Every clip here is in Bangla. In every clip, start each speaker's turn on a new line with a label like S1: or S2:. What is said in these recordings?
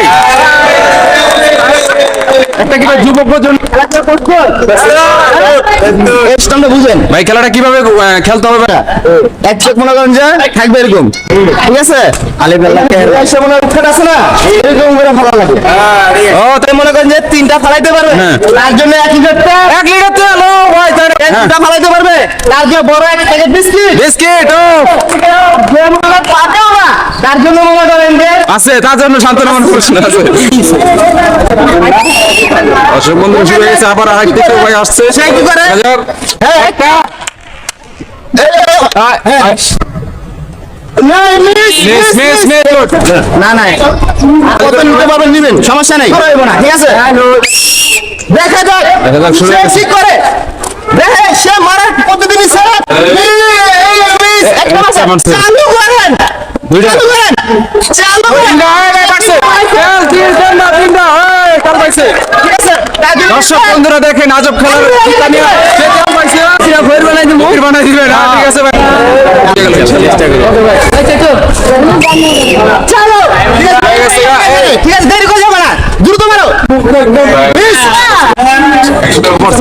S1: ভাই। একটা কি যুবক প্রজন্ম?
S2: বুঝেন।
S1: ভাই খেলাটা কীভাবে খেলতে হবে
S2: এক চোখ মনে করেন যে থাকবে এরকম। ঠিক আছে? আলিফাল্লাহ সে মনে উঠে আছে না? এরকম করে ভালো লাগে। ও তাই মনে করেন যে তিনটা ফালাইতে পারবে?
S1: হ্যাঁ।
S2: তার জন্য এক লিটারটা
S1: এক লিটার তেল ও ভাই তাই
S2: এক
S1: হ্যাঁ।
S2: পারবে। তার জন্য বড় এক প্যাকেট বিস্কিট।
S1: বিস্কিট ও।
S2: তার জন্য মনে করেন যে
S1: আছে তার জন্য শান্তনা মনে প্রশ্ন আছে অশোক বন্ধু শুরু হয়ে গেছে আবার আরেকটি কেউ ভাই আসছে
S2: সে কি করে? হ্যাঁ একটা। না না নিবেন সমস্যা নেই না ঠিক আছে দেখা যাক
S1: হয়ে।
S2: ঠিক করে দেখে সে মারার প্রতিদিন স্যার
S1: একটা মারছে।
S2: চালু করেন
S1: দুইটা।
S2: চালু করেন
S1: দর্শক বন্ধুরা দেখেন আজব খেলার বানাই দিবো। বানাই হ্যাঁ, ঠিক আছে ভাই।
S2: ঠিক আছে
S1: হয়ে
S2: আছে দেরি করে যাবে না দ্রুত মারো। মিস।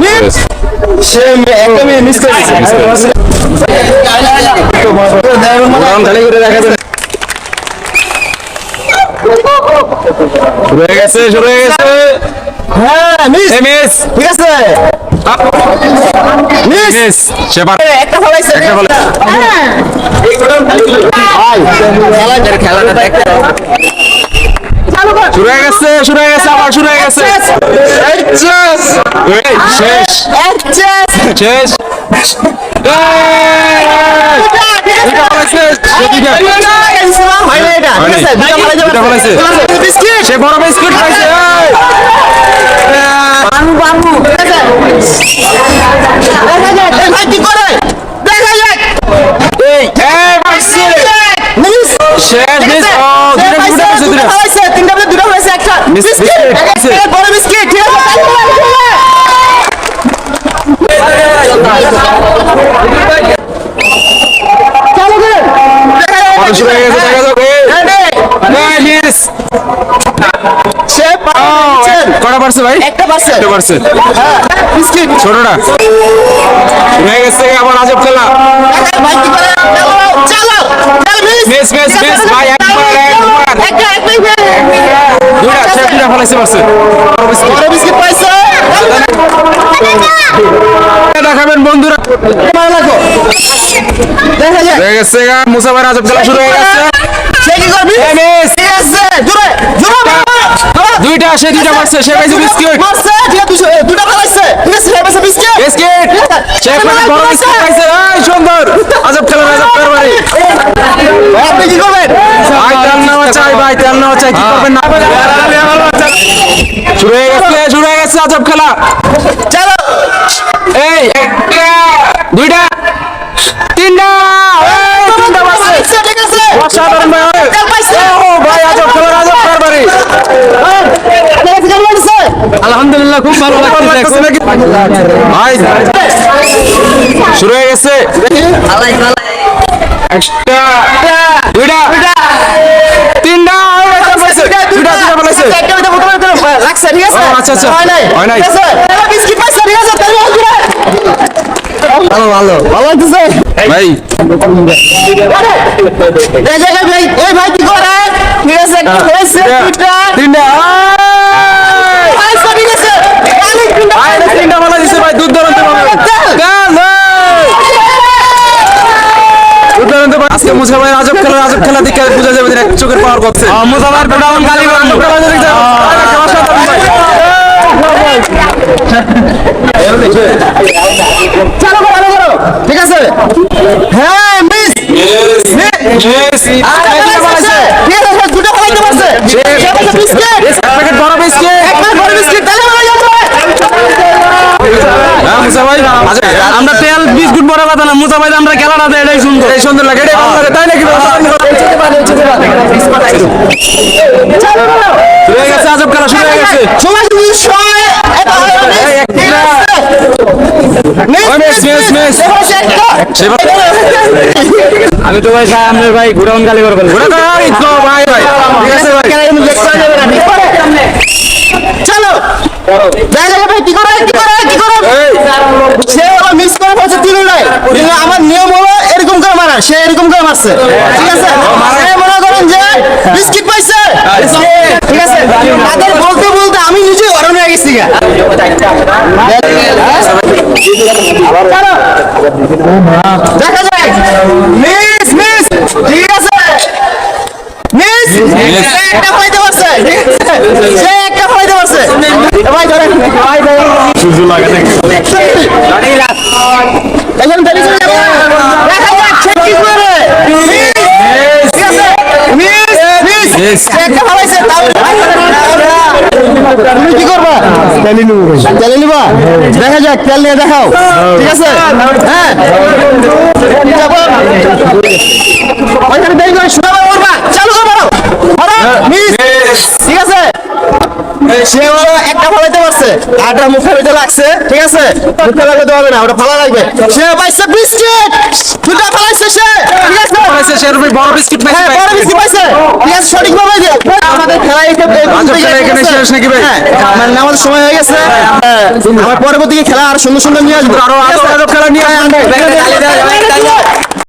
S2: মিস। সে একদমই মিস করে দিয়েছে
S1: গরম খালি করে দেখা যাবে। শুরু হয়ে গেছে শুরু হয়ে গেছে।
S2: হ্যাঁ মিস।
S1: মিস।
S2: ঠিক আছে। মিস।
S1: মিস সে পার
S2: একটা ফলাইছে
S1: একটা ফলাই-
S2: হ্যাঁ খেলাটা খেলাটা দেখতে
S1: শুরু হয়ে গেছে শুরু হয়ে গেছে আবার শুরু হয়ে গেছে। শেষ। সে বড় বিস্কুট খাইছে এই!
S2: বানু বানু দেখা এই, মিস সে
S1: ও,
S2: পাচ্ছে
S1: কটা পারছে ভাই?
S2: একটা পাচ্ছে
S1: একটা পারছে
S2: হ্যাঁ। বিস্কিট
S1: ছোটটা। হয়ে গেছে আবার আজব খেলা।
S2: মিস
S1: মিস, মিস, ভাই, একবার, একবার। ফলাইছে পারছে বিস্কুট।
S2: পাইছে।
S1: দেখাবেন বন্ধুরা।
S2: দেখা যায়
S1: গেছে গা, মুসা ভাইয়ের আজব খেলা শুরু হয়ে গেছে।
S2: সে কি করবি? জোরে জোরে
S1: দুইটা সে দুইটা মারছে সে পাইছে বিস্কুট।
S2: মারছে ঠিক আছে দুটো ফেলাইছে। ঠিক আছে সে পাইছে বিস্কিট।
S1: বিস্কিট। সে পাইছে বড় বিস্কুট পাইছে। এই সুন্দর। আজব খেলা আজব ভাই,
S2: আপনি কি করবেন?
S1: ভাই তেল নেওয়া চাই ভাই তেল নেওয়া চাই কি করবেন না? শুরু হয়ে গেছে শুরু হয়ে গেছে আজব খেলা।
S2: চলো
S1: এই একটা দুইটা তিনটা এই, তিনটা মারছে
S2: পাইছে, ঠিক আছে
S1: অসাধারণ ভাই
S2: তেল পাইছে
S1: ও ভাই আজব খেলা আজব কারবারি
S2: ঠিক আছে কেমন লাগছে
S1: আলহামদুলিল্লাহ খুব ভালো লাগছে নাকি ভাই শুরু হয়ে গেছে একটা দুইটা তিনটা দুইটা দুইটা
S2: তো লাগছে ঠিক আছে
S1: আচ্ছা, আচ্ছা।
S2: হয় নাই
S1: হয় নাই।
S2: বিস্কিট পাইছে ঠিক আছে ভালো ভালো ভালো ভালো লাগতেছে
S1: ভাই
S2: ভাই ভাই কি করে ঠিক আছে হয়েছে দুইটা
S1: তিনটা এই!
S2: পাইছে ঠিক আছে অনেক তিনটা
S1: ভাই এটা তিনটা মালা দিছে ভাই দুধ ধরতে পারবে
S2: তেল।
S1: তেল এই! দুধ ধরতে পারবে আজকে মুসা ভাই আজব খেলা আজব খেলা দেখে বোঝা যাবে এক চোখের পাওয়ার করছে মুসা ভাই অসাধারণ ভাই
S2: চালু করো চালু করো ঠিক আছে হ্যাঁ মিস আরে
S1: মালা দিছে।
S2: ঠিক আছে দুটো ফলাইতে পারছে সে পাইছে বিস্কিট
S1: এক প্যাকেট বড় বিস্কিট
S2: একবার বড় বিস্কিট তাহলে ভালো যাবে
S1: মুসা ভাই আজব
S3: আমরা বড় কথা না মুসা ভাই আমরা খেলাটা এটাই সুন্দর।
S1: এই সুন্দর লাগে এটাই ভালো লাগে তাই নাকি শুরু হয়ে। গেছে আজব খেলা শুরু হয়ে গেছে।
S3: আমি তো ভাই আপনার ভাই ঘুরাউন গালি করবেন
S1: ওটা তো এই তো ভাই ভাই ঠিক আছে ভাই
S2: দেখতে যাবে না পারছে ঠিক আছে। মনে করেন যে বিস্কিট পাইছে। ঠিক আছে। তাদের বলতে বলতে আমি নিজে হয়ে গেছি দেখা যাক। মিস মিস ঠিক আছে। মিস একটা ফাইতে পারছে সে একটা ফাইতে পারছে ভাই ধরেন। ভাই ধরেন এখন দেরি করে যাব দেখা যাক সে কি করে মিস ঠিক আছে মিস মিস সে একটা ফালাইছে তাও তুমি কি করবা তেলি নিব তেলি নিবা দেখা যাক তেল নিয়ে দেখাও। ঠিক আছে? হ্যাঁ? ওইখানে দেরি করে শোনা করবা চালু করো ঠিক আছে? সে ওরা একটা ফলাইতে পারছে। আটা মুখের ভিতরে লাগছে। ঠিক আছে? মুখে লাগাতে হবে না ওটা ফালা লাগবে। সে পাইছে বিস্কিট। দুটা ফালাইছে সে। ঠিক আছে?
S1: পাইছে সে রুপি বড় বিস্কিট
S2: হ্যাঁ
S1: পাইছে।
S2: বড় বিস্কিট পাইছে। আমাদের সময় হয়ে গেছে। আমার আবার পরবর্তী খেলা আর সুন্দর সুন্দর নিয়ে আসব।
S1: আরও খেলা নিয়ে